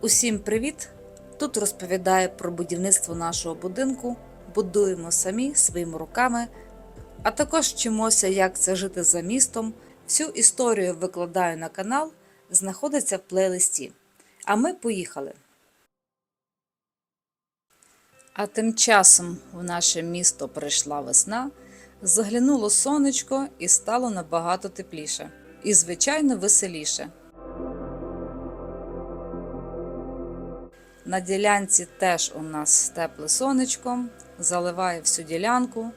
Усім привіт! Тут розповідаю про будівництво нашого будинку. Будуємо самі своїми руками, а також вчимося, як це жити за містом. Всю історію викладаю на канал, знаходиться в плейлисті. А ми поїхали. А тим часом в наше місто прийшла весна, заглянуло сонечко і стало набагато тепліше. І, звичайно, веселіше. На ділянці теж у нас тепле сонечко, заливає всю ділянку.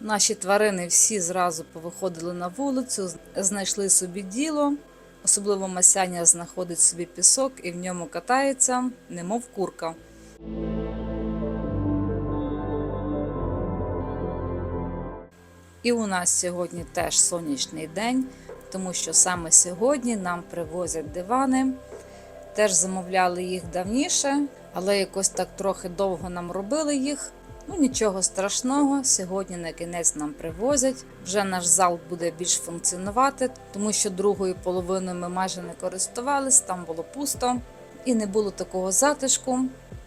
Наші тварини всі зразу повиходили на вулицю, знайшли собі діло. Особливо Масяня знаходить собі пісок і в ньому катається, немов курка. І у нас сьогодні теж сонячний день, тому що саме сьогодні нам привозять дивани. Теж замовляли їх давніше, але якось так трохи довго нам робили їх. Ну нічого страшного, сьогодні на кінець нам привозять. Вже наш зал буде більш функціонувати, тому що другою половиною ми майже не користувались, там було пусто і не було такого затишку.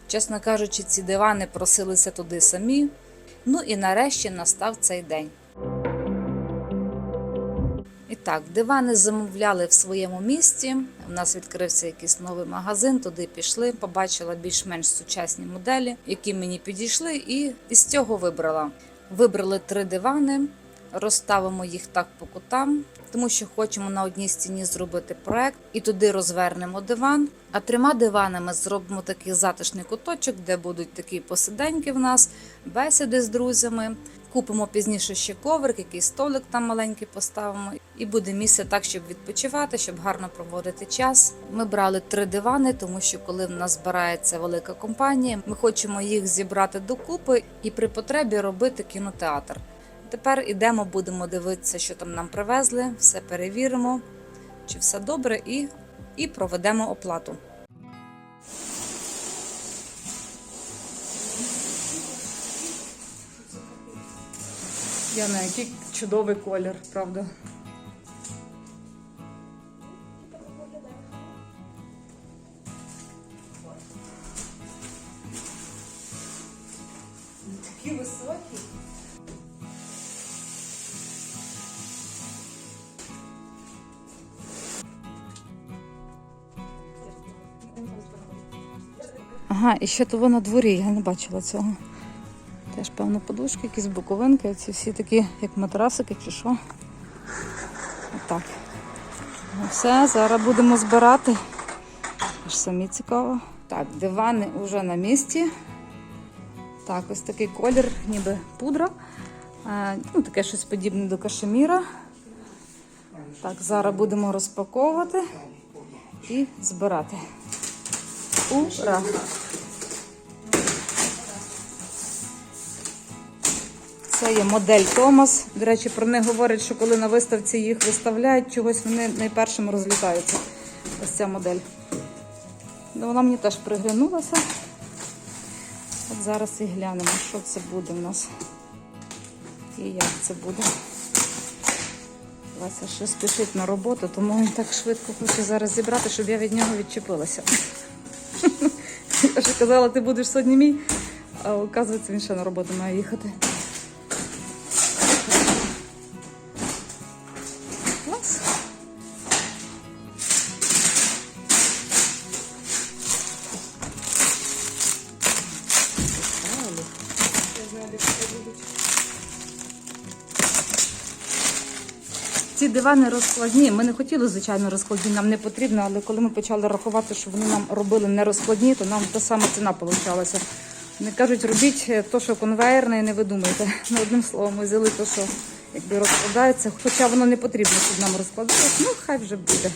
Чесно кажучи, ці дивани просилися туди самі. Ну і нарешті настав цей день. І так, дивани замовляли в своєму місті. У нас відкрився якийсь новий магазин, туди пішли, побачила більш-менш сучасні моделі, які мені підійшли, і із цього вибрала. Вибрали три дивани, розставимо їх так по кутам, тому що хочемо на одній стіні зробити проект і туди розвернемо диван. А трьома диванами зробимо такий затишний куточок, де будуть такі посиденьки в нас, бесіди з друзями. Купимо пізніше ще коврик, якийсь столик там маленький поставимо, і буде місце так, щоб відпочивати, щоб гарно проводити час. Ми брали три дивани, тому що коли в нас збирається велика компанія, ми хочемо їх зібрати докупи і при потребі робити кінотеатр. Тепер ідемо, будемо дивитися, що там нам привезли, все перевіримо, чи все добре, і, і проведемо оплату. Яна, який чудовий колір, правда? Такі високі. Ага, і ще того на дворі, я не бачила цього. Теж, певно, подушки, якісь боковинки, ці всі такі, як матрасики чи що. Отак. Ну все, зараз будемо збирати. Аж самі цікаво. Так, дивани вже на місці. Так, ось такий колір, ніби пудра. Е, ну, таке щось подібне до кашеміра. Так, зараз будемо розпаковувати і збирати. Ура! Це є модель Томас. До речі, про них говорять, що коли на виставці їх виставляють, чогось вони найпершим розлітаються. Ось ця модель. Ну, Вона мені теж приглянулася. От зараз і глянемо, що це буде в нас. І як це буде. Вася ще спішить на роботу, тому він так швидко хоче зараз зібрати, щоб я від нього відчепилася. Я ж казала, ти будеш сьогодні мій, а оказується, він ще на роботу має їхати. Дивани розкладні. Ми не хотіли, звичайно, розкладні, нам не потрібно, але коли ми почали рахувати, що вони нам робили не розкладні, то нам та сама ціна получалася. Вони кажуть, робіть то, що конвейерне, і не видумайте. Ну, одним словом, ми взяли то, що якби розкладається, хоча воно не потрібно, щоб нам розкладалося. Ну, хай вже буде.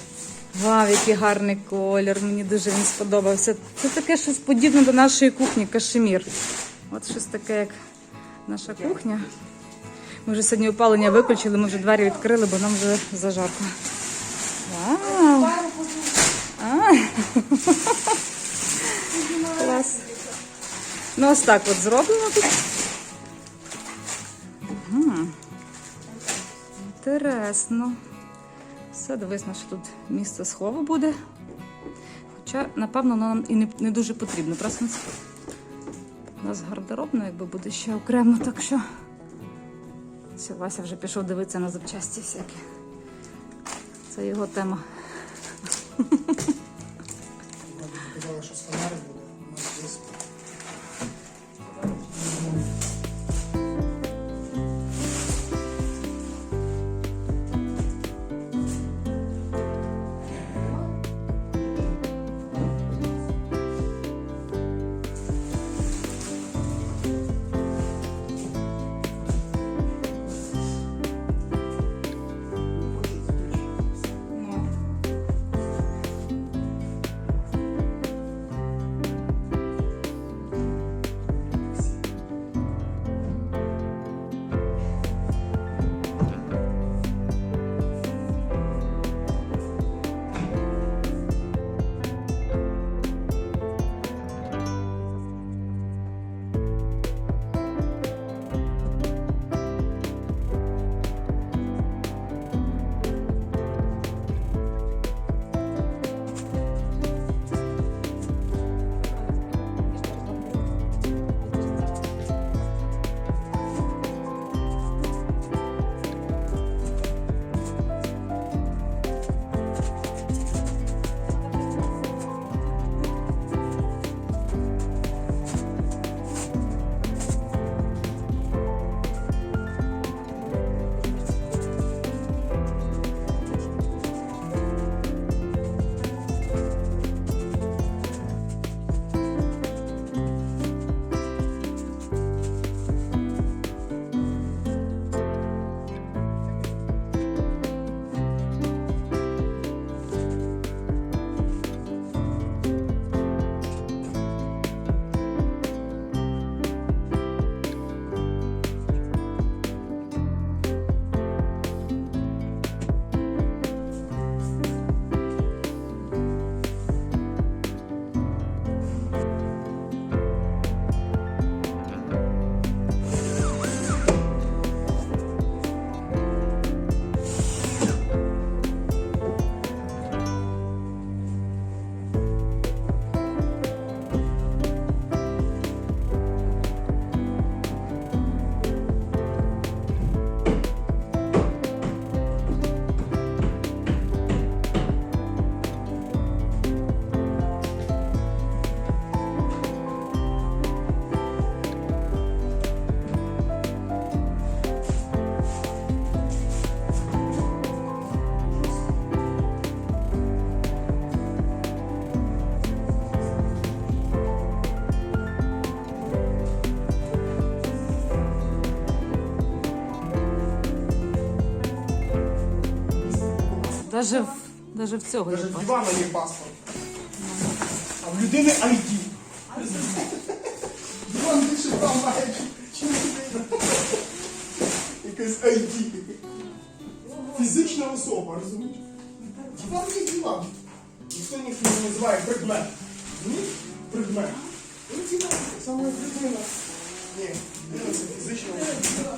Вау, який гарний колір, мені дуже він сподобався. Це таке щось подібне до нашої кухні, кашемір. От щось таке, як наша кухня. Ми вже сьогодні опалення виключили, ми вже двері відкрили, бо нам вже зажарко. Вау! А! Клас. Ну, ось так от зроблено тут. Інтересно. Все, дивись, наше тут місце схову буде. Хоча, напевно, воно нам і не, не дуже потрібно. Просто у нас гардеробно, якби буде ще окремо, так що. Все, Вася вже пішов дивитися на запчасті всякі. Це його тема. Казали, що фонарик Даже в, даже в цього є Навіть в паспорт. Є паспорт. А в людини ID. Іван більше там має, чим людина. Якась ID. Фізична особа, розумієш? Диван є диван. Ніхто ніхто не називає предмет. Розумієш? Предмет. Ну, диван, так само як людина. Ні, людина це фізична особа.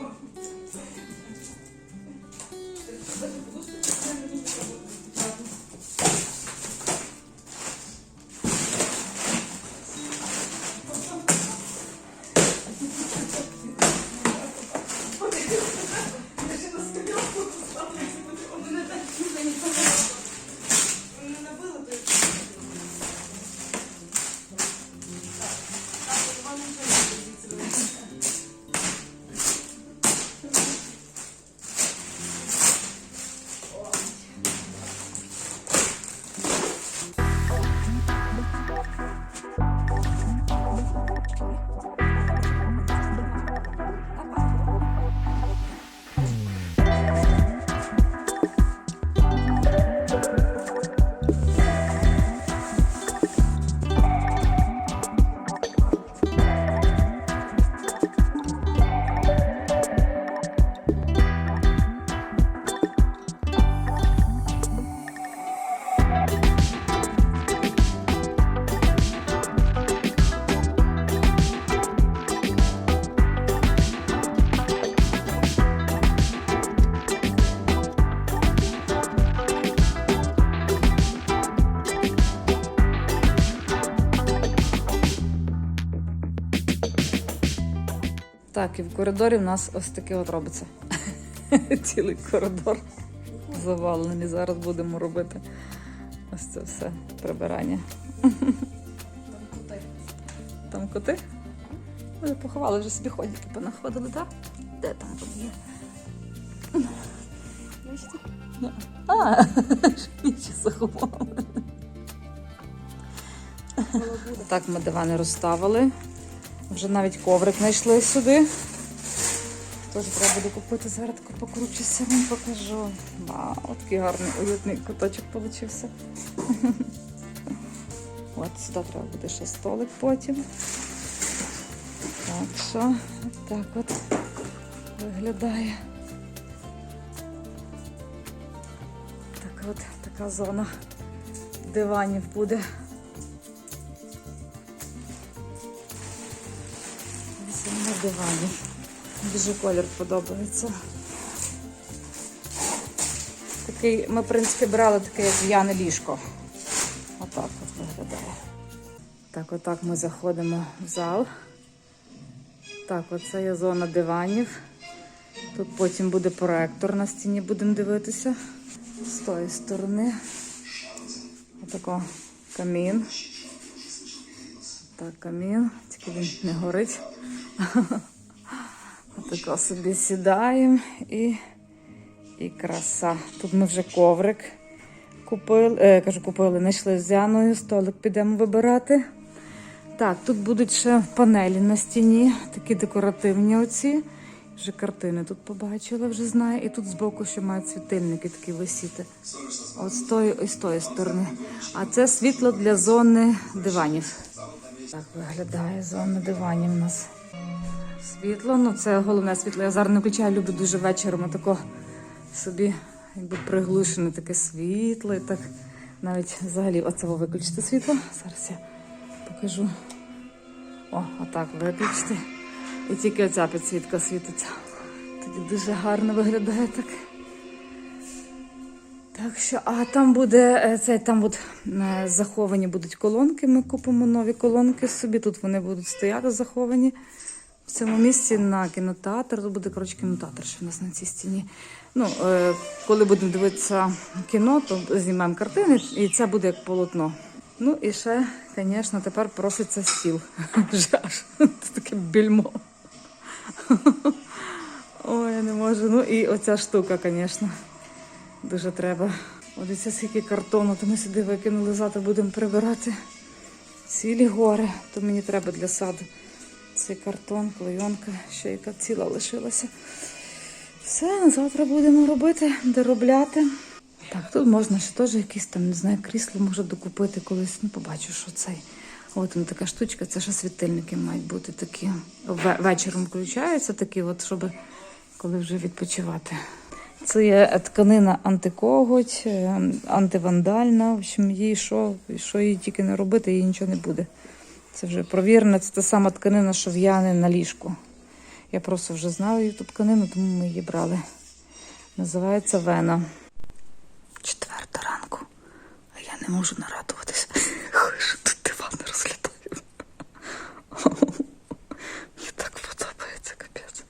Так, і в коридорі в нас ось таке от робиться. Цілий коридор завалений. Зараз будемо робити ось це все прибирання. Там коти? Там Вони поховали, вже собі ходять, понаходили, так? Де там вони є? А, інші заховали. Так ми дивани розставили. Вже навіть коврик знайшли сюди. Теж треба буде купити зараз таку покручуся, вам покажу. Вау, такий гарний уютний куточок получився. От сюди треба буде ще столик потім. Так що, так от виглядає. Так от така зона диванів буде. Дивані. Дуже колір подобається. Такий, ми, в принципі, брали таке, як в'яне ліжко. Отак от виглядає. Так, отак ми заходимо в зал. Так, оце є зона диванів. Тут потім буде проектор на стіні, будемо дивитися. З тої сторони. Отако камін. Так, камін, тільки він не горить. Отако собі сідаємо і, і краса. Тут ми вже коврик купили, е, кажу, купили, знайшли з столик підемо вибирати. Так, тут будуть ще панелі на стіні, такі декоративні оці. Вже картини тут побачила, вже знаю. І тут збоку ще мають світильники такі висіти. От з тої, ось з тої сторони. А це світло для зони диванів. Так виглядає зона диванів у нас. Світло, ну це головне світло. Я зараз не включаю, люблю дуже вечором тако собі якби приглушене таке світло. І так навіть взагалі оце ви виключите світло. Зараз я покажу. О, отак виключити. І тільки оця підсвітка світиться. Тоді дуже гарно виглядає так. Так що, а там буде е, цей, там от е, заховані будуть колонки. Ми купимо нові колонки собі. Тут вони будуть стояти заховані. В цьому місці на кінотеатр. Тут буде коротше кінотеатр, що в нас на цій стіні. Ну, е, коли будемо дивитися кіно, то знімаємо картини, і це буде як полотно. Ну і ще, звісно, тепер проситься стіл. Жаш. Це таке більмо. Ой, я не можу. Ну і оця штука, звісно, дуже треба. Дивіться, скільки картону, то ми сюди викинули, завтра будемо прибирати цілі гори. То мені треба для саду. Цей картон, клейонка, ще яка ціла лишилася. Все, завтра будемо робити, доробляти. Так, тут можна ще теж якісь там, не знаю, крісло може докупити колись. Ну, побачу, що цей. От вона така штучка, це ще світильники мають бути такі. Ве- Вечором включаються такі, от, щоб коли вже відпочивати. Це є тканина антикоготь, е, антивандальна. В общем, їй що, що їй тільки не робити, їй нічого не буде. Це вже провірено, це та сама тканина, що в'яне на ліжку. Я просто вже знала її ту тканину, тому ми її брали. Називається Вена. Четверта ранку, а я не можу нарадуватися. Що тут диван розглядаю. Мені так подобається, капець.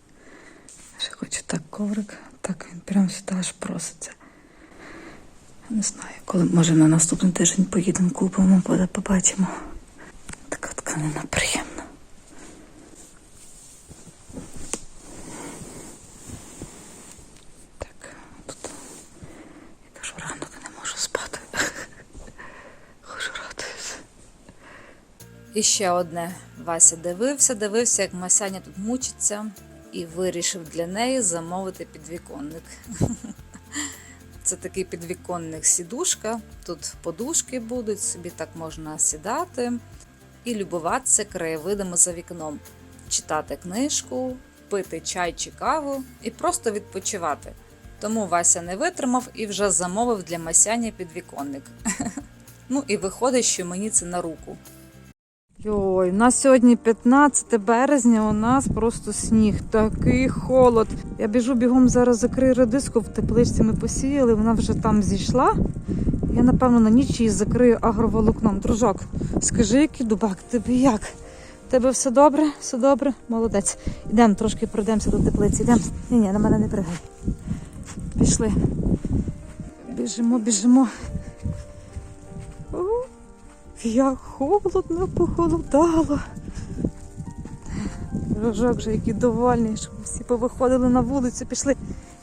Ще хочу так коврик, так він прямо сюди аж проситься. Не знаю, коли може на наступний тиждень поїдемо, купимо, побачимо. Така тканина приємна. Так, тут я кажу, ранок не можу спати. Хожу радуюся. І ще одне. Вася дивився, дивився, як Масяня тут мучиться, і вирішив для неї замовити підвіконник. Це такий підвіконник сідушка. Тут подушки будуть, собі так можна сідати і любуватися краєвидами за вікном, читати книжку, пити чай чи каву і просто відпочивати. Тому Вася не витримав і вже замовив для Масяня підвіконник. Ну і виходить, що мені це на руку. Йой, у нас сьогодні 15 березня, у нас просто сніг, такий холод. Я біжу бігом зараз закрию редиску в тепличці ми посіяли, вона вже там зійшла. Я, напевно, на ніч її закрию агроволокном. Дружок, скажи, який дубак, тобі як? тебе все добре? Все добре? Молодець. Ідемо трошки пройдемося до теплиці. Ідемо. Ні, ні, на мене не пригай. Пішли. Біжимо, біжимо. Як холодно, похолодало. Рожок вже який довольний, щоб всі повиходили на вулицю, пішли.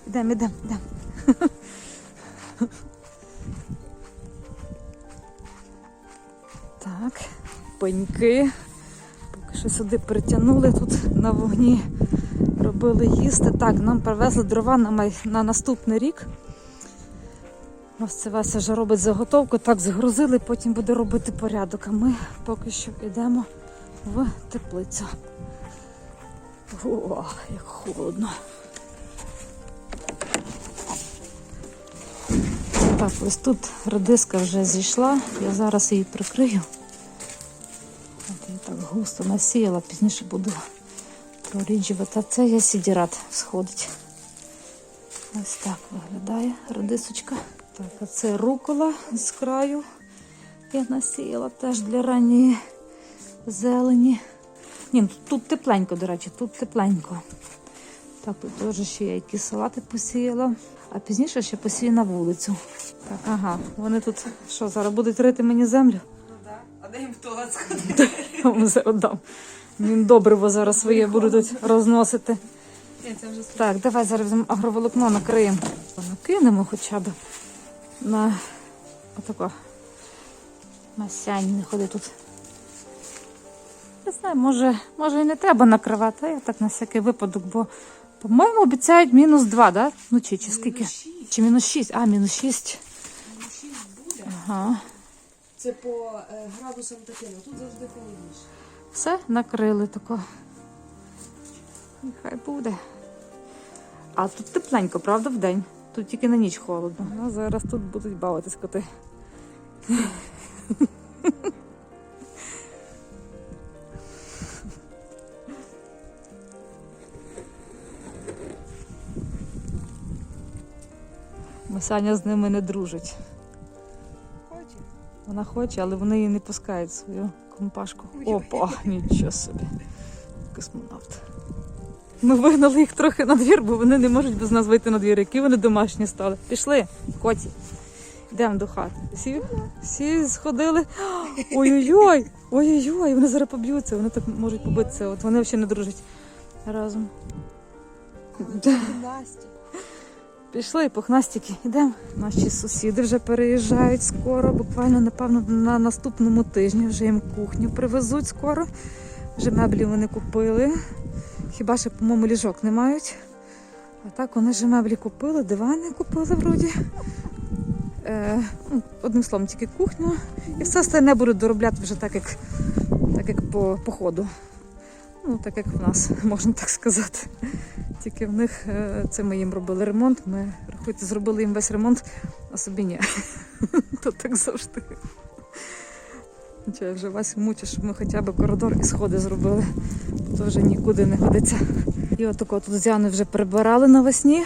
Ідемо, ідемо, ідемо. Так, пеньки. Поки що сюди притягнули тут на вогні, робили їсти. Так, нам привезли дрова на, май... на наступний рік. Ось це Вася вже робить заготовку, так згрузили, потім буде робити порядок. А ми поки що йдемо в теплицю. О, як холодно. Так, ось тут редиска вже зійшла, я зараз її прикрию. От я так густо насіяла, пізніше буду проріджувати. А це я сідірат сходить. Ось так виглядає редисочка. Так, а це рукола з краю. Я насіяла теж для ранньої зелені. Ні, ну, тут, тут тепленько, до речі, тут тепленько. Так, тут теж ще я якісь салати посіяла, а пізніше ще посію на вулицю. Так, ага, вони тут що, зараз будуть рити мені землю? Ну да. А де їм туалет сходити? Зараз дам. Добриво зараз своє буду тут розносити. Так, давай зараз агроволокно накриємо. Накинемо хоча б на отако. На сянь не ходи тут. Не знаю, може, може і не треба накривати, а я так на всякий випадок, бо, по-моєму, обіцяють мінус 2, да? Вночі чи скільки? Чи мінус 6? А, мінус 6. Мінус 6 буде. Ага. Це по е, градусам таке, ну тут завжди холодніше. Все, накрили тако. Нехай буде. А тут тепленько, правда, вдень? Тут тільки на ніч холодно. Ну, зараз тут будуть бавитись коти. Масяня з ними не дружить. Хоче? Вона хоче, але вони її не пускають свою компашку. Опа, нічого собі. Космонавт. Ми вигнали їх трохи на двір, бо вони не можуть без нас вийти на двір. Які вони домашні стали. Пішли, коті. Йдемо до хати. Всі, всі сходили. Ой-ой-ой! Ой-ой-ой! Вони зараз поб'ються, вони так можуть побитися. От вони взагалі не дружать разом. Пішли, пухнастики, йдемо. Наші сусіди вже переїжджають скоро, буквально, напевно, на наступному тижні вже їм кухню привезуть скоро. Вже меблі вони купили. Хіба що, по-моєму, ліжок не мають. А так вони вже меблі купили, дивани купили вроді. Е, ну, одним словом, тільки кухню. І все остальне будуть доробляти вже так, як, так, як по, по ходу. Ну, так як в нас, можна так сказати. Тільки в них е, це ми їм робили ремонт. Ми рахуйте, зробили їм весь ремонт, а собі ні. То так завжди. Нічого, я вже вас мучу, щоб ми хоча б коридор і сходи зробили. То вже нікуди не годиться. І отако тут з Яною вже прибирали навесні,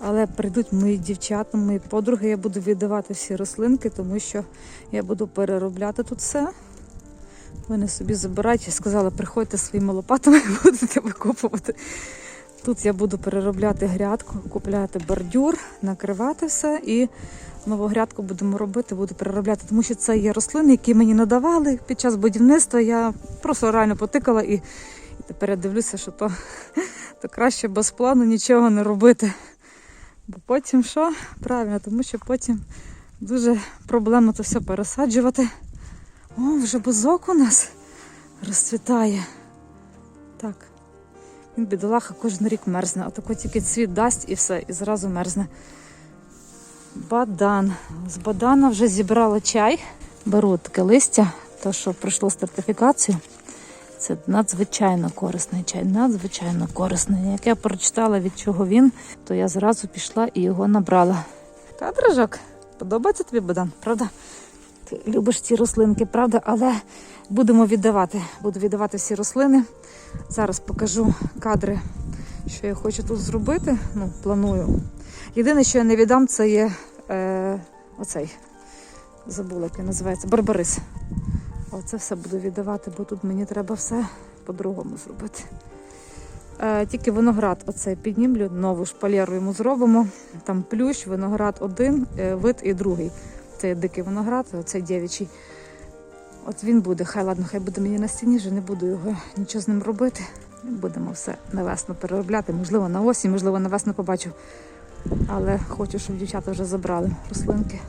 але прийдуть мої дівчата, мої подруги. Я буду віддавати всі рослинки, тому що я буду переробляти тут все. Вони собі забирають. Я сказала, приходьте своїми лопатами, будете викопувати. Тут я буду переробляти грядку, купляти бордюр, накривати все і нову грядку будемо робити, буду переробляти, тому що це є рослини, які мені надавали під час будівництва. Я просто реально потикала і, і тепер я дивлюся, що то, то краще без плану нічого не робити. Бо потім що? Правильно, тому що потім дуже проблемно це все пересаджувати. О, вже бузок у нас розцвітає. Так. Бідолаха кожен рік мерзне. Отако тільки цвіт дасть і все, і зразу мерзне. Бадан. З бадана вже зібрала чай. Беру таке листя, то що пройшло сертифікацію. Це надзвичайно корисний чай, надзвичайно корисний. Як я прочитала, від чого він, то я зразу пішла і його набрала. Та, дружок, подобається тобі бадан, правда? Ти любиш ці рослинки, правда? Але будемо віддавати. Буду віддавати всі рослини. Зараз покажу кадри, що я хочу тут зробити. Ну, планую. Єдине, що я не віддам, це є е, оцей. Забула, як він називається. Барбарис. Оце все буду віддавати, бо тут мені треба все по-другому зробити. Е, тільки виноград оцей піднімлю, нову шпалеру йому зробимо. Там плющ, виноград один, е, вид і другий. Це дикий виноград, оцей дівчий. От він буде, хай ладно, хай буде мені на стіні, вже не буду його нічого з ним робити. Будемо все на весну переробляти. Можливо, на осінь, можливо, на весну побачу. Але хочу, щоб дівчата вже забрали рослинки.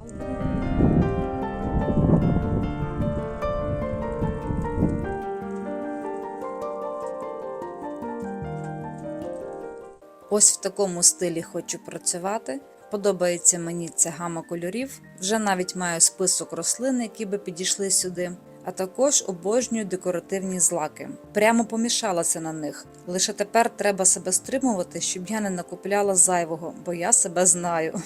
Ось в такому стилі хочу працювати. Подобається мені ця гама кольорів. Вже навіть маю список рослин, які би підійшли сюди. А також обожнюю декоративні злаки. Прямо помішалася на них. Лише тепер треба себе стримувати, щоб я не накупляла зайвого, бо я себе знаю.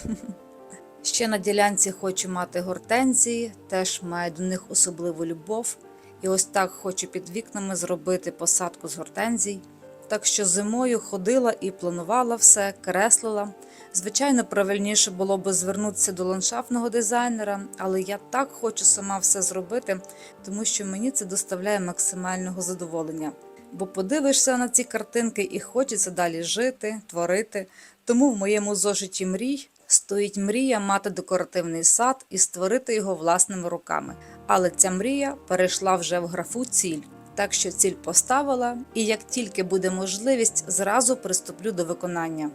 Ще на ділянці хочу мати гортензії, теж маю до них особливу любов. І ось так хочу під вікнами зробити посадку з гортензій. Так що зимою ходила і планувала все, креслила. Звичайно, правильніше було би звернутися до ландшафтного дизайнера, але я так хочу сама все зробити, тому що мені це доставляє максимального задоволення. Бо подивишся на ці картинки і хочеться далі жити, творити. Тому в моєму зошиті мрій стоїть мрія мати декоративний сад і створити його власними руками. Але ця мрія перейшла вже в графу ціль. Так що ціль поставила, і як тільки буде можливість, зразу приступлю до виконання.